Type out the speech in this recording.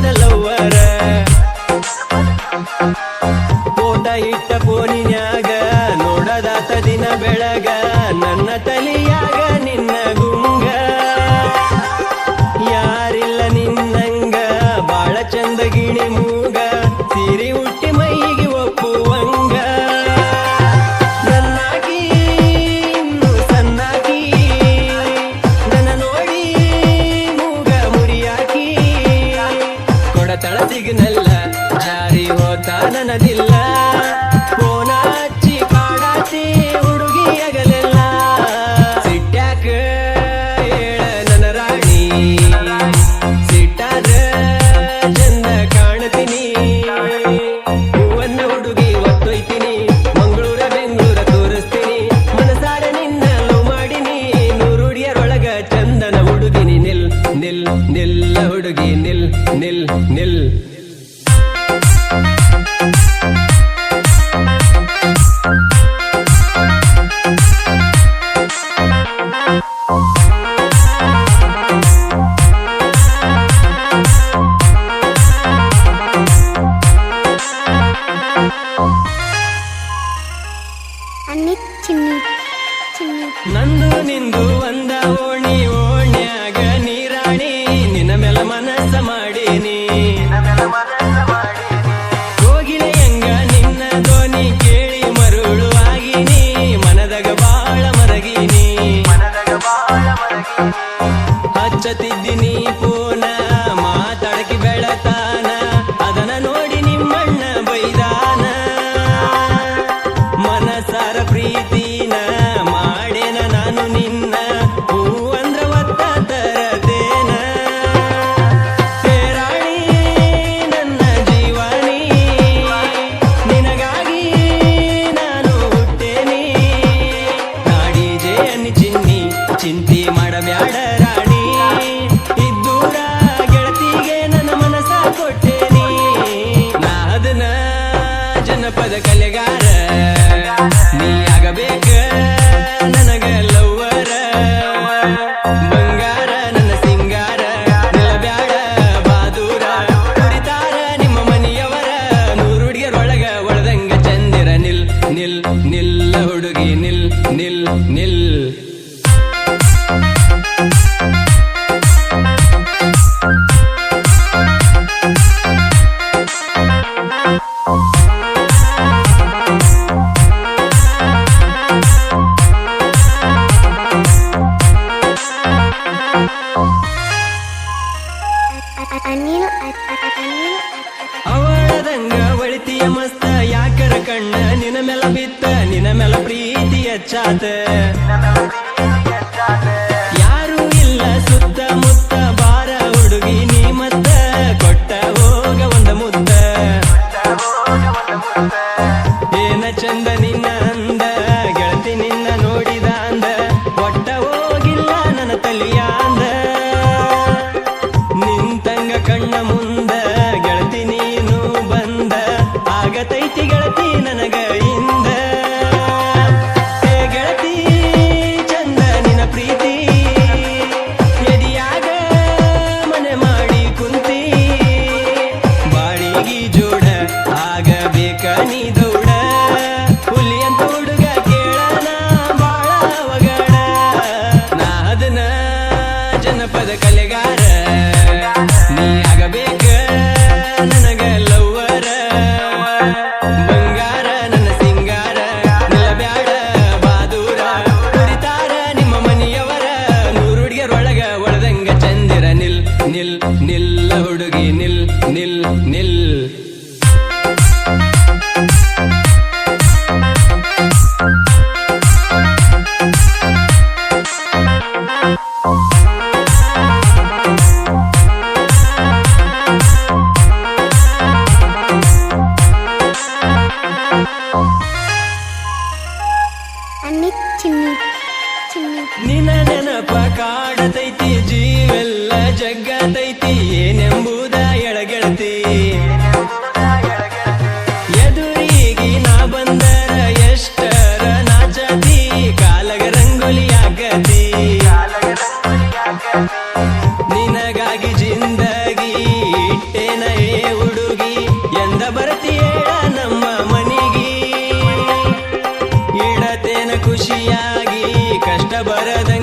de lo eres. Ragini ಕಣ್ಣ ನಿನ ಮೇಲೆ ಬಿತ್ತ ನಿನ ಮೇಲೆ ಪ್ರೀತಿಯ ಹೆಚ್ಚಾತ ಜೀವೆಲ್ಲ ಜಗ್ಗತೈತಿ ಏನೆಂಬುದ ಎಳಗೆಳತಿ ಎದುರಿಗೆ ನಾ ಬಂದರ ಎಷ್ಟರ ನಾಚತಿ ಕಾಲಗ ರಂಗೋಲಿ ಆಗತಿ. ನಿನಗಾಗಿ ಜಿಂದಗಿ ಇಟ್ಟೆನಯೇ ಹುಡುಗಿ, ಎಂದ ಬರತೀಯ ನಮ್ಮ ಮನಿಗಿ. ಇಡತೇನ ಖುಷಿಯಾಗಿ, ಕಷ್ಟ ಬರದ